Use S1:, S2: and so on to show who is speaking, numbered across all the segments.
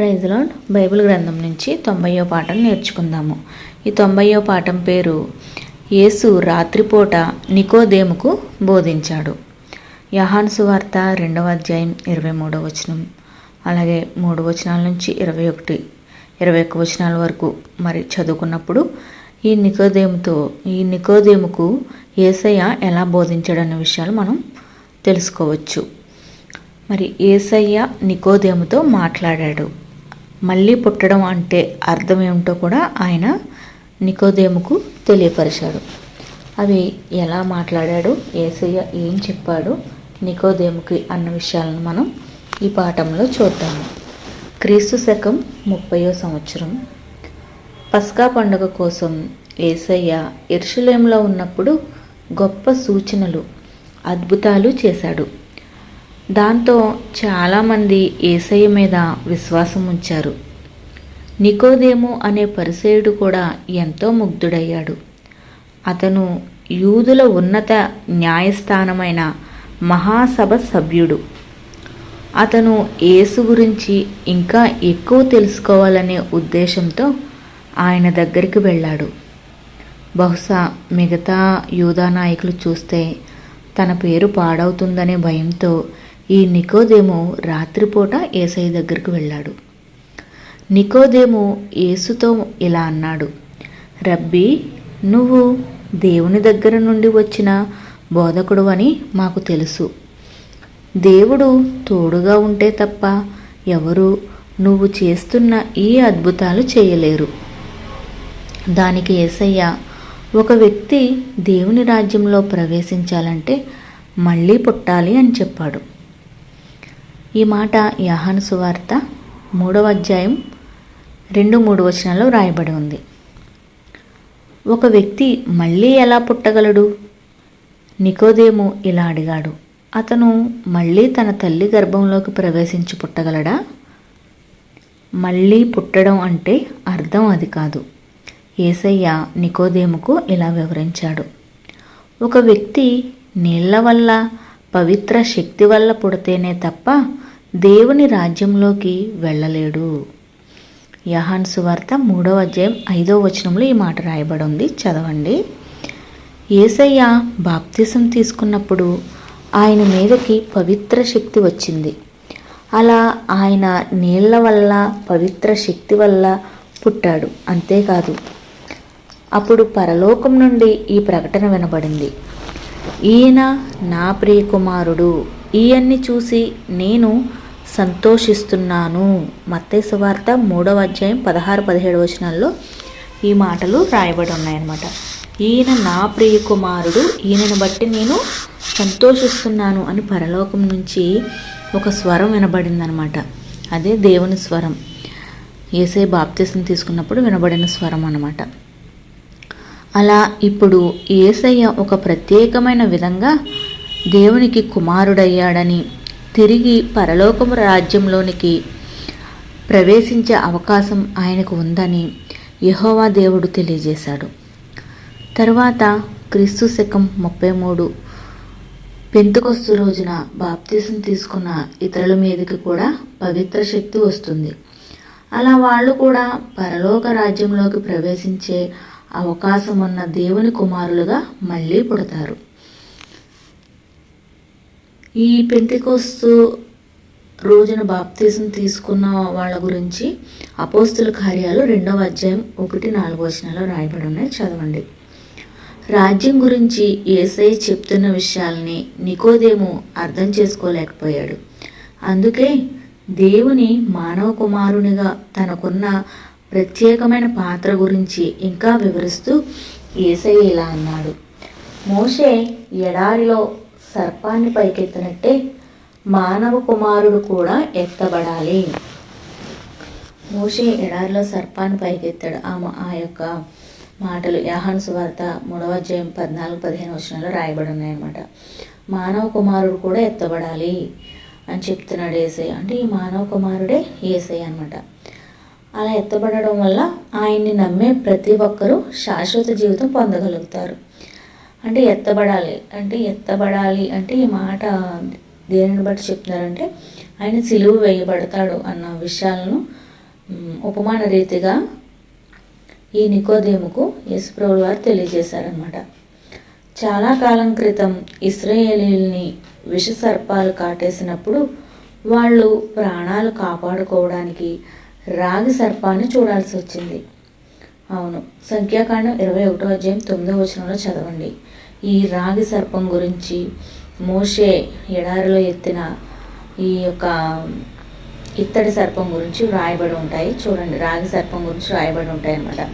S1: ప్రైజ్లో బైబిల్ గ్రంథం నుంచి తొంభయో పాఠం నేర్చుకుందాము. ఈ తొంభయో పాఠం పేరు యేసు రాత్రిపూట నికోదేముకు బోధించాడు. యహాన్సు సువార్త రెండవ అధ్యాయం ఇరవై మూడవ వచనం. అలాగే మూడు వచనాల నుంచి ఇరవై ఒకటి ఇరవై ఒక్క వచనాల వరకు మరి చదువుకున్నప్పుడు ఈ నికోదేముతో ఈ నికోదేముకు ఏసయ్య ఎలా బోధించాడన్న విషయాలు మనం తెలుసుకోవచ్చు. మరి ఏసయ్య నికోదేముతో మాట్లాడాడు. మళ్ళీ పుట్టడం అంటే అర్థం ఏమిటో కూడా ఆయన నికోదేముకు తెలియపరిచాడు. అవి ఎలా మాట్లాడాడు ఏసయ్య ఏం చెప్పాడు నికోదేముకి అన్న విషయాలను మనం ఈ పాఠంలో చూద్దాము. క్రీస్తు శకం ముప్పయో సంవత్సరం. పస్కా పండుగ కోసం ఏసయ్య ఎరుషులేంలో ఉన్నప్పుడు గొప్ప సూచనలు అద్భుతాలు చేశాడు. దాంతో చాలామంది ఏసయ్య మీద విశ్వాసం ఉంచారు. నికోదేము అనే పరిసేయుడు కూడా ఎంతో ముగ్ధుడయ్యాడు. అతను యూదుల ఉన్నత న్యాయస్థానమైన మహాసభ సభ్యుడు. అతను యేసు గురించి ఇంకా ఎక్కువ తెలుసుకోవాలనే ఉద్దేశంతో ఆయన దగ్గరికి వెళ్ళాడు. బహుశా మిగతా యూదా నాయకులు చూస్తే తన పేరు పాడవుతుందనే భయంతో ఈ నికోదేము రాత్రిపూట ఏసయ్య దగ్గరికి వెళ్ళాడు. నికోదేము యేసుతో ఇలా అన్నాడు రబ్బీ నువ్వు దేవుని దగ్గర నుండి వచ్చిన బోధకుడు అని మాకు తెలుసు. దేవుడు తోడుగా ఉంటే తప్ప ఎవరు నువ్వు చేస్తున్న ఈ అద్భుతాలు చేయలేరు. దానికి ఏసయ్య ఒక వ్యక్తి దేవుని రాజ్యంలో ప్రవేశించాలంటే మళ్ళీ పుట్టాలి అని చెప్పాడు. ఈ మాట యాహాను సువార్త మూడవ అధ్యాయం రెండు మూడు వచనాల్లో రాయబడి ఉంది. ఒక వ్యక్తి మళ్ళీ ఎలా పుట్టగలడు? నికోదేము ఇలా అడిగాడు అతను మళ్ళీ తన తల్లి గర్భంలోకి ప్రవేశించి పుట్టగలడా? మళ్ళీ పుట్టడం అంటే అర్థం అది కాదు. ఏసయ్య నికోదేముకు ఇలా వివరించాడు ఒక వ్యక్తి నీళ్ళ వల్ల పవిత్ర శక్తి వల్ల పుడితేనే తప్ప దేవుని రాజ్యంలోకి వెళ్ళలేడు. యహాన్ సువార్త మూడవ అధ్యాయం ఐదవ వచనంలో ఈ మాట రాయబడి ఉంది చదవండి. ఏసయ్య బాప్తిసం తీసుకున్నప్పుడు ఆయన మీదకి పవిత్ర శక్తి వచ్చింది. అలా ఆయన నీళ్ళ వల్ల పవిత్ర శక్తి వల్ల పుట్టాడు. అంతేకాదు అప్పుడు పరలోకం నుండి ఈ ప్రకటన వినబడింది. ఈయన నా ప్రియకుమారుడు. ఈయన్ని చూసి నేను సంతోషిస్తున్నాను. మత్తయి సువార్త మూడవ అధ్యాయం పదహారు పదిహేడు వచనాల్లో ఈ మాటలు రాయబడి ఉన్నాయన్నమాట. ఈయన నా ప్రియ కుమారుడు ఈయనను బట్టి నేను సంతోషిస్తున్నాను అని పరలోకం నుంచి ఒక స్వరం వినబడిందనమాట అదే దేవుని స్వరం. ఏసే బాప్తీసం తీసుకున్నప్పుడు వినబడిన స్వరం అనమాట అలా ఇప్పుడు ఏసయ్య ఒక ప్రత్యేకమైన విధంగా దేవునికి కుమారుడయ్యాడని తిరిగి పరలోకము రాజ్యంలోనికి ప్రవేశించే అవకాశం ఆయనకు ఉందని యహోవా దేవుడు తెలియజేశాడు. తర్వాత క్రీస్తు శకం ముప్పై మూడు పెంతుకొస్తు రోజున బాప్తీసం తీసుకున్న ఇతరుల మీదకి కూడా పవిత్ర శక్తి వస్తుంది. అలా వాళ్ళు కూడా పరలోక రాజ్యంలోకి ప్రవేశించే అవకాశం ఉన్న దేవుని కుమారులుగా మళ్ళీ పుడతారు. ఈ పెంతికోస్తు రోజున బాప్తీసం తీసుకున్న వాళ్ళ గురించి అపోస్తుల కార్యాలు రెండవ అధ్యాయం ఒకటి నాలుగు వచనాలు రాయబడి ఉన్నాయి. చదవండి. రాజ్యం గురించి ఏసై చెప్తున్న విషయాల్ని నికోదేము అర్థం చేసుకోలేకపోయాడు. అందుకే దేవుని మానవ కుమారునిగా తనకున్న ప్రత్యేకమైన పాత్ర గురించి ఇంకా వివరిస్తూ ఏసై ఇలా అన్నాడు. మోషే ఎడారిలో సర్పాన్ని పైకెత్తినట్టే మానవ కుమారుడు కూడా ఎత్తబడాలి. మోషే ఎడారిలో సర్పాన్ని పైకెత్తాడు. ఆ ఆ యొక్క మాటలు యాహాను సువార్త మూడవ అధ్యాయం పద్నాలుగు పదిహేను వచనాలు రాయబడి ఉన్నాయన్నమాట మానవ కుమారుడు కూడా ఎత్తబడాలి అని చెప్తున్నాడు ఏసై. అంటే ఈ మానవ కుమారుడే ఏసై అనమాట అలా ఎత్తబడడం వల్ల ఆయన్ని నమ్మే ప్రతి ఒక్కరూ శాశ్వత జీవితం పొందగలుగుతారు. అంటే ఎత్తబడాలి. అంటే ఎత్తబడాలి అంటే ఈ మాట దేనిని బట్టి చెప్తున్నారంటే ఆయన సిలువు వేయబడతాడు అన్న విషయాలను ఉపమాన రీతిగా ఈ నికోదేముకు యేసుప్రభుడు వారు తెలియజేశారనమాట చాలా కాలం క్రితం ఇస్రాయేలీల్ని విష సర్పాలు కాటేసినప్పుడు వాళ్ళు ప్రాణాలు కాపాడుకోవడానికి రాగి సర్పాన్ని చూడాల్సి వచ్చింది. అవును. సంఖ్యాకాండం ఇరవై ఒకటో అధ్యాయం తొమ్మిదో వచనంలో చదవండి. ఈ రాగి సర్పం గురించి మోషే ఎడారిలో ఎత్తిన ఈ యొక్క ఇత్తడి సర్పం గురించి వ్రాయబడి ఉంటాయి. చూడండి రాగి సర్పం గురించి రాయబడి ఉంటాయి అన్నమాట.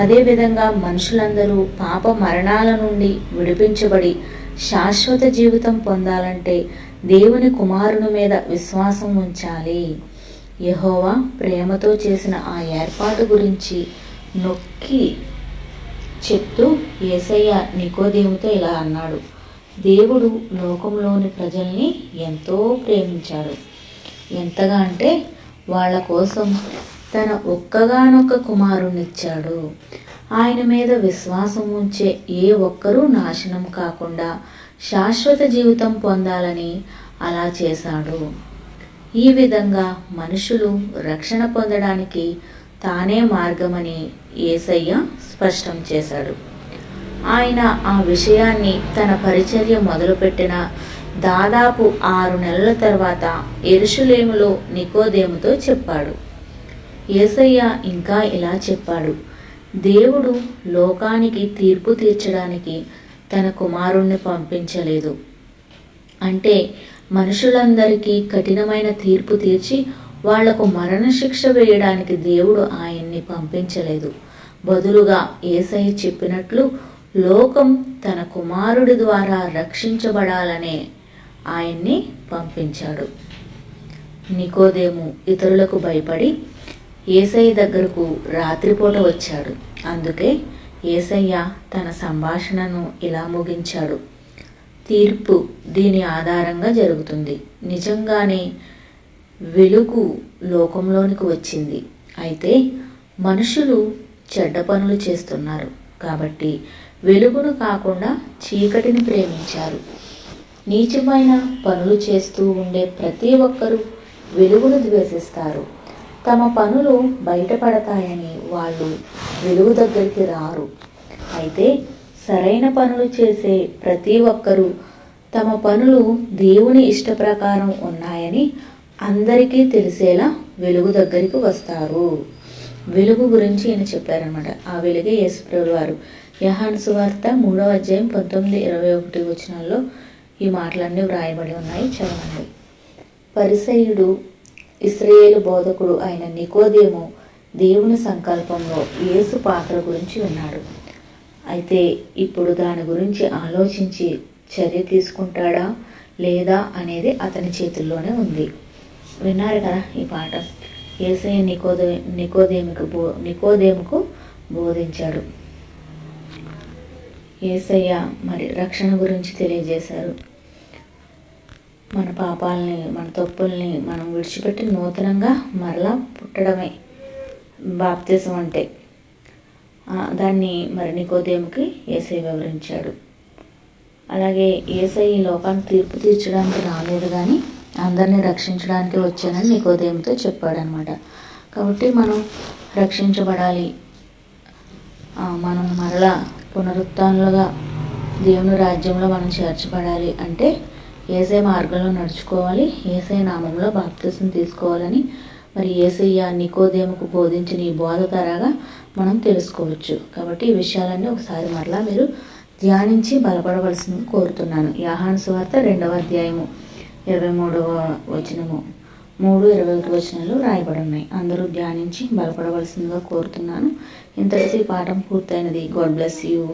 S1: అదేవిధంగా మనుషులందరూ పాప మరణాల నుండి విడిపించబడి శాశ్వత జీవితం పొందాలంటే దేవుని కుమారుని మీద విశ్వాసం ఉంచాలి. యహోవా ప్రేమతో చేసిన ఆ ఏర్పాటు గురించి నొక్కి చెప్తూ యేసయ్య నికోదేముతో ఇలా అన్నాడు. దేవుడు లోకంలోని ప్రజల్ని ఎంతో ప్రేమించాడు. ఎంతగా అంటే వాళ్ళ కోసం తన ఒక్కగానొక్క కుమారునిచ్చాడు. ఆయన మీద విశ్వాసం ఉంచే ఏ ఒక్కరూ నాశనం కాకుండా శాశ్వత జీవితం పొందాలని అలా చేశాడు. ఈ విధంగా మనుషులు రక్షణ పొందడానికి తానే మార్గమని యేసయ్య స్పష్టం చేశాడు. ఆయన ఆ విషయాన్ని తన పరిచర్య మొదలుపెట్టిన దాదాపు ఆరు నెలల తర్వాత ఎరుషులేములో నికోదేముతో చెప్పాడు. ఏసయ్య ఇంకా ఇలా చెప్పాడు. దేవుడు లోకానికి తీర్పు తీర్చడానికి తన కుమారుణ్ణి పంపించలేదు. అంటే మనుషులందరికీ కఠినమైన తీర్పు తీర్చి వాళ్ళకు మరణశిక్ష వేయడానికి దేవుడు ఆయన్ని పంపించలేదు. బదులుగా ఏసయ్య చెప్పినట్లు లోకం తన కుమారుడి ద్వారా రక్షించబడాలనే ఆయన్ని పంపించాడు. నికోదేము ఇతరులకు భయపడి ఏసయ్య దగ్గరకు రాత్రిపూట వచ్చాడు. అందుకే ఏసయ్య తన సంభాషణను ఇలా ముగించాడు. తీర్పు దీని ఆధారంగా జరుగుతుంది. నిజంగానే వెలుగు లోకంలోనికి వచ్చింది. అయితే మనుషులు చెడ్డ పనులు చేస్తున్నారు. కాబట్టి వెలుగును కాకుండా చీకటిని ప్రేమించారు. నీచమైన పనులు చేస్తూ ఉండే ప్రతి ఒక్కరూ వెలుగును ద్వేషిస్తారు. తమ పనులు బయటపడతాయని వాళ్ళు వెలుగు దగ్గరికి రారు. అయితే సరైన పనులు చేసే ప్రతి ఒక్కరూ తమ పనులు దేవుని ఇష్ట ప్రకారం ఉన్నాయని అందరికీ తెలిసేలా వెలుగు దగ్గరికి వస్తారు. వెలుగు గురించి ఈయన చెప్పారనమాట ఆ వెలుగే యేసుప్రభు వారు. యహాన్ సువార్త మూడవ అధ్యాయం పంతొమ్మిది ఇరవై ఒకటి వచనాల్లో ఈ మాటలన్నీ వ్రాయబడి ఉన్నాయి. చదవండి. పరిసయుడు ఇస్రాయేలు బోధకుడు అయిన నికోదేము దేవుని సంకల్పంలో యేసు పాత్ర గురించి ఉన్నాడు అయితే ఇప్పుడు దాని గురించి ఆలోచించి చర్య తీసుకుంటాడా లేదా అనేది అతని చేతుల్లోనే ఉంది. విన్నారు కదా ఈ పాట. ఏసయ్య నికోదే నికోదేముకు బో నికోదేముకు బోధించాడు. ఏసయ్య మరి రక్షణ గురించి తెలియజేశారు. మన పాపాలని మన తప్పుల్ని మనం విడిచిపెట్టి నూతనంగా మరలా పుట్టడమే బాప్తిజం అంటే. దాన్ని మరి నికోదేముకి ఏసై వివరించాడు. అలాగే ఏసై ఈ లోకాన్ని తీర్పు తీర్చడానికి రాలేదు కానీ అందరినీ రక్షించడానికి వచ్చానని నికోదేమితో చెప్పాడనమాట. కాబట్టి మనం రక్షించబడాలి. మనం మరలా పునరుత్నులుగా దేవుని రాజ్యంలో మనం చేర్చబడాలి అంటే ఏసై మార్గంలో నడుచుకోవాలి ఏసై నామంలో బాప్తిసం తీసుకోవాలని మరి ఏసయ్య నికోదేముకు బోధించిన ఈ బోధ ద్వారాగా మనం తెలుసుకోవచ్చు. కాబట్టి ఈ విషయాలన్నీ ఒకసారి మరలా మీరు ధ్యానించి బలపడవలసింది కోరుతున్నాను. యాహాన్ సువార్త రెండవ అధ్యాయము. ఇరవై మూడవ వచనము. మూడు ఇరవై ఒకటి వచనాలు రాయబడి ఉన్నాయి అందరూ ధ్యానించి బలపడవలసిందిగా కోరుతున్నాను. ఇంతటి పాఠం పూర్తయినది. God bless you.